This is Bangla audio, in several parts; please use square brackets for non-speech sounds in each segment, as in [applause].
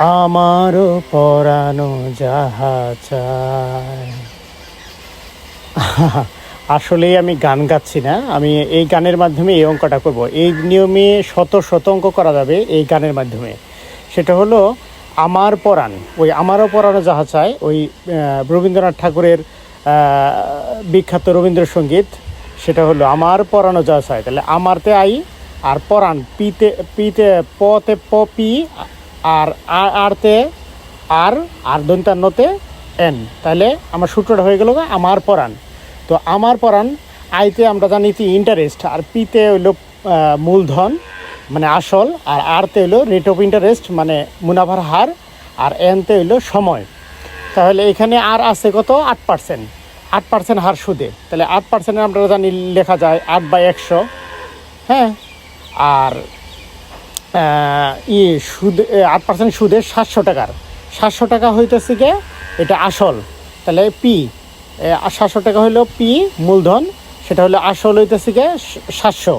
আমারও পরানো যাহা চায় [laughs] আসলেই আমি গান গাচ্ছি না, আমি এই গানের মাধ্যমে এই অঙ্কটা করব। এই নিয়মে শত শত অঙ্ক করা যাবে এই গানের মাধ্যমে। সেটা হলো, আমার পরাণ, ওই আমারও পরানো যাহা চায় ওই রবীন্দ্রনাথ ঠাকুরের বিখ্যাত রবীন্দ্রসঙ্গীত, সেটা হলো, আমার পরানো যাহা চায় তাহলে আমারতে আই, আর পরাণ, পিতে পিতে, পতে প পি আর আরতে আর আর দন্তান্নতে এন। তাহলে আমার সূত্রটা হয়ে গেল আমার পরাণ। তো আমার পরাণ, আইতে আমরা জানি কি ইন্টারেস্ট আর পিতে হইল মূলধন মানে আসল, আর আরতে হইল রেট অফ ইন্টারেস্ট মানে মুনাফার হার, আর এনতে হইল সময়। তাহলে এখানে আর আছে কত? আট পার্সেন্ট আট পার্সেন্ট হার সুদে। তাহলে আট পার্সেন্ট আমরা জানি লেখা যায় আট বাই একশো। হ্যাঁ? আর ই সুদ আট পার্সেন্ট সুদের সাতশো টাকার। সাতশো টাকা হইতেছে গিয়ে এটা আসল। তাহলে পি সাতশো টাকা হলো পি মূলধন। সেটা হলো আসল হইতেছে গিয়ে সাতশো।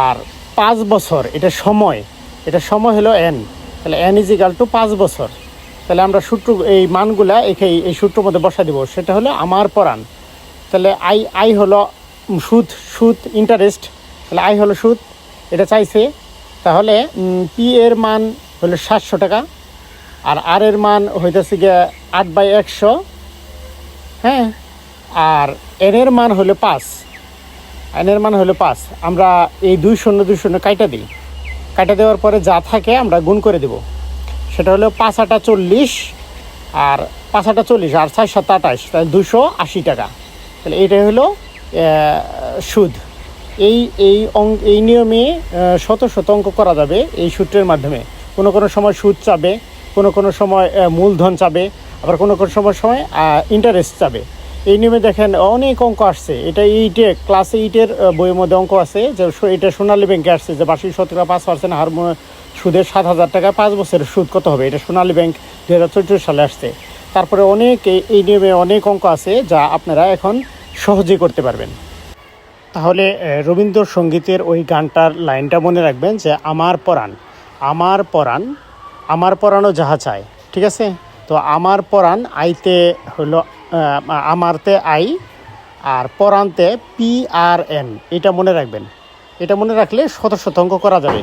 আর পাঁচ বছর, এটা সময়। এটা সময় হলো এন তাহলে এন ইজ ইকাল টু পাঁচ বছর। তাহলে আমরা সূত্র, এই মানগুলা একে এই সূত্রের মধ্যে বসা দিব। সেটা হলো আমার পরাণ। তাহলে আই আই হলো সুদ সুদ ইন্টারেস্ট তাহলে আই হলো সুদ। এটা চাইছে তাহলে পি এর মান হলো সাতশো টাকা, আর আর এর মান হইতেছে গিয়ে আট বাই একশো হ্যাঁ? আর এন এর মান হলো পাঁচ এন এর মান হলো পাঁচ। আমরা এই দুই শূন্য দুই শূন্য কাইটা দিই। কাইটা দেওয়ার পরে যা থাকে আমরা গুণ করে দেব। সেটা হলো পাঁচ আটা চল্লিশ আর পাঁচ আটা চল্লিশ, আর ছয় সাত আঠাশ তাহলে দুশো আশি টাকা। তাহলে এটাই হলো সুদ। এই এই অঙ্ক এই নিয়মে শত শত অঙ্ক করা যাবে এই সূত্রের মাধ্যমে। কোনো কোনো সময় সুদ চাবে, কোনো কোনো সময় মূলধন চাবে, আবার কোনো কোনো সময় সময় ইন্টারেস্ট চাবে। এই নিয়মে দেখেন অনেক অঙ্ক আসছে। এটা এইটে ক্লাস এইটের বইয়ের মধ্যে অঙ্ক আছে। যে এটা সোনালী ব্যাংকে আসছে যে বার্ষিক শতকরা পাঁচ পার্সেন্ট হার সুদের সাত হাজার টাকা, পাঁচ বছরের সুদ কত হবে? এটা সোনালী ব্যাংক দু হাজার চৌত্রিশ সালে আসছে। তারপরে অনেক এই- নিয়মে অনেক অঙ্ক আছে যা আপনারা এখন সহজেই করতে পারবেন। তাহলে রবীন্দ্রসঙ্গীতের ওই গানটার লাইনটা মনে রাখবেন যে, আমার পরাণ আমার পরাণ, আমার পরাণও যাহা চায় ঠিক আছে? তো, আমার পরাণ আইতে হলো আমারতে আই, আর পরাণতে পি আর এন এটা মনে রাখবেন। এটা মনে রাখলে শত শতাংশ করা যাবে।